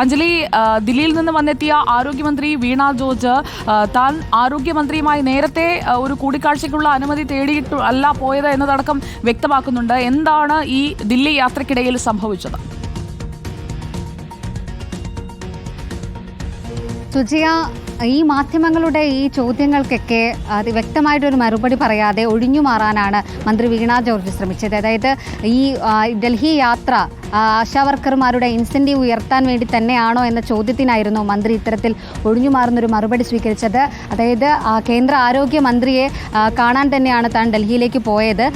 അഞ്ജലി ദില്ലിയിൽ നിന്ന് വന്നെത്തിയ ആരോഗ്യമന്ത്രി വീണ ജോർജ് താൻ ആരോഗ്യമന്ത്രിയുമായി നേരത്തെ ഒരു കൂടിക്കാഴ്ചയ്ക്കുള്ള അനുമതി തേടിയിട്ട് അല്ല പോയത് എന്നതടക്കം വ്യക്തമാക്കുന്നുണ്ട്. എന്താണ് ഈ ദില്ലി യാത്രക്കിടയിൽ സംഭവിച്ചത്? സുജിയ ഈ മാധ്യമങ്ങളുടെ ഈ ചോദ്യങ്ങൾക്കൊക്കെ അത് വ്യക്തമായിട്ടൊരു മറുപടി പറയാതെ ഒഴിഞ്ഞു മാറാനാണ് മന്ത്രി വീണ ജോർജ് ശ്രമിച്ചത്. അതായത് ഈ ഡൽഹി യാത്ര ആശാവർക്കർമാരുടെ ഇൻസെന്റീവ് ഉയർത്താൻ വേണ്ടി തന്നെയാണോ എന്ന ചോദ്യത്തിനായിരുന്നു മന്ത്രി ഇത്തരത്തിൽ ഒഴിഞ്ഞു മാറുന്നൊരു മറുപടി സ്വീകരിച്ചത്. അതായത് കേന്ദ്ര ആരോഗ്യ മന്ത്രിയെ കാണാൻ തന്നെയാണ് താൻ ഡൽഹിയിലേക്ക് പോയത്.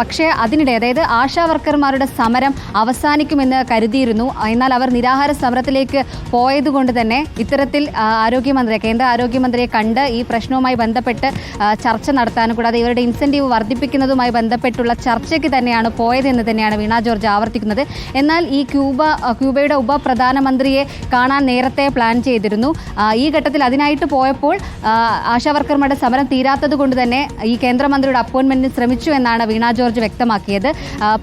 പക്ഷേ അതിനിടെ അതായത് ആശാ വർക്കർമാരുടെ സമരം അവസാനിക്കുമെന്ന് കരുതിയിരുന്നു. എന്നാൽ അവർ നിരാഹാര സമരത്തിലേക്ക് പോയതുകൊണ്ട് തന്നെ ഇത്തരത്തിൽ ആരോഗ്യമന്ത്രിയെ കേന്ദ്ര ആരോഗ്യമന്ത്രിയെ കണ്ട് ഈ പ്രശ്നവുമായി ബന്ധപ്പെട്ട് ചർച്ച നടത്താനും കൂടാതെ ഇവരുടെ ഇൻസെന്റീവ് വർദ്ധിപ്പിക്കുന്നതുമായി ബന്ധപ്പെട്ടുള്ള ചർച്ചയ്ക്ക് തന്നെയാണ് പോയതെന്ന് തന്നെയാണ് വീണ ജോർജ് ആവർത്തിക്കുന്നത്. എന്നാൽ ഈ ക്യൂബ ക്യൂബയുടെ ഉപപ്രധാനമന്ത്രിയെ കാണാൻ നേരത്തെ പ്ലാൻ ചെയ്തിരുന്നു. ഈ ഘട്ടത്തിൽ അതിനായിട്ട് പോയപ്പോൾ ആശാവർക്കർമാരുടെ സമരം തീരാത്തത് കൊണ്ട് തന്നെ ഈ കേന്ദ്രമന്ത്രിയുടെ അപ്പോയിൻമെന്റിന് ശ്രമിച്ചു എന്നാണ് വീണ ജോർജ് വ്യക്തമാക്കിയത്.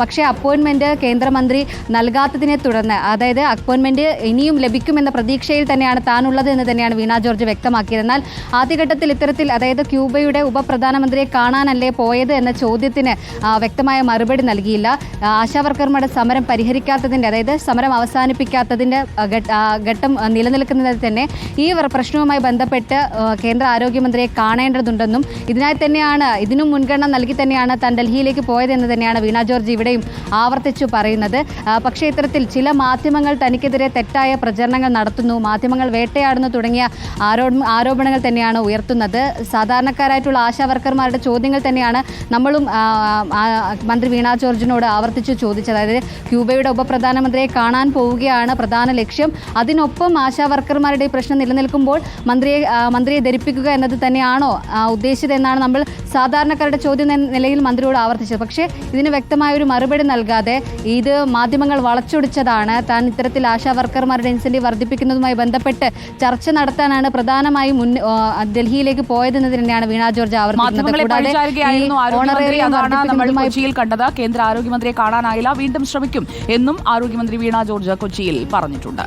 പക്ഷേ അപ്പോയിൻമെന്റ് കേന്ദ്രമന്ത്രി നൽകാത്തതിനെ തുടർന്ന് അതായത് അപ്പോയിൻമെന്റ് ഇനിയും ലഭിക്കുമെന്ന പ്രതീക്ഷയിൽ തന്നെയാണ് താനുള്ളത് എന്ന് തന്നെയാണ് വീണ ജോർജ് വ്യക്തമാക്കിയത്. എന്നാൽ ആദ്യഘട്ടത്തിൽ ഇത്തരത്തിൽ അതായത് ക്യൂബയുടെ ഉപപ്രധാനമന്ത്രിയെ കാണാനല്ലേ പോയത് എന്ന ചോദ്യത്തിന് വ്യക്തമായ മറുപടി നൽകിയില്ല. ആശാവർക്കർമാരുടെ സമരം പരിഹരിക്കാത്തതിന്റെ അതായത് സമരം അവസാനിപ്പിക്കാത്തതിന്റെ ഘട്ട- നിലനിൽക്കുന്നതിൽ തന്നെ ഈ പ്രശ്നവുമായി ബന്ധപ്പെട്ട് കേന്ദ്ര ആരോഗ്യമന്ത്രിയെ കാണേണ്ടതുണ്ടെന്നും ഇതിനായി തന്നെയാണ് ഇതിനും മുൻഗണന നൽകി തന്നെയാണ് താൻ ഡൽഹിയിലേക്ക് പോയതെന്ന് തന്നെയാണ് വീണ ജോർജ് ഇവിടെയും ആവർത്തിച്ചു പറയുന്നത്. പക്ഷേ ഇത്തരത്തിൽ ചില മാധ്യമങ്ങൾ തനിക്കെതിരെ തെറ്റായ പ്രചരണങ്ങൾ നടത്തുന്നു മാധ്യമങ്ങൾ വേട്ടയാടുന്നു തുടങ്ങിയ ആരോ ആരോപണങ്ങൾ തന്നെയാണ് ഉയർത്തുന്നത്. സാധാരണക്കാരായിട്ടുള്ള ആശാ വർക്കർമാരുടെ ചോദ്യങ്ങൾ തന്നെയാണ് നമ്മളും മന്ത്രി വീണ ജോർജിനോട് ആവർത്തിച്ചു ചോദിച്ചത്. അതായത് ക്യൂബയുടെ ഉപപ്രധാനമന്ത്രിയെ കാണാൻ പോവുകയാണ് പ്രധാന ലക്ഷ്യം. അതിനൊപ്പം ആശാവർക്കർമാരുടെ പ്രശ്നം നിലനിൽക്കുമ്പോൾ മന്ത്രിയെ മന്ത്രിയെ ധരിപ്പിക്കുക എന്നത് തന്നെയാണോ ഉദ്ദേശിച്ചതെന്നാണ് നമ്മൾ സാധാരണക്കാരുടെ ചോദ്യം നിലയിൽ മന്ത്രിയോട് ആവർത്തിച്ചത്. പക്ഷേ ഇതിന് വ്യക്തമായ ഒരു മറുപടി നൽകാതെ ഇത് മാധ്യമങ്ങൾ വളച്ചൊടിച്ചതാണ്. താൻ ഇത്തരത്തിൽ ആശാവർക്കർമാരുടെ ഇൻസെന്റീവ് വർദ്ധിപ്പിക്കുന്നതുമായി ബന്ധപ്പെട്ട് ചർച്ച നടത്താനാണ് പ്രധാനമായും മുൻ ഡൽഹിയിലേക്ക് പോയതെന്ന് തന്നെയാണ് വീണ ജോർജ് ആവർത്തിച്ചത് കണ്ടത്. കേന്ദ്ര ആരോഗ്യമന്ത്രിയെ കാണാനായില്ല. വീണ്ടും ശ്രമിക്കും. എന്നും ആരോഗ്യമന്ത്രി വീണ ജോർജ് കൊച്ചിയിൽ പറഞ്ഞിട്ടുണ്ട്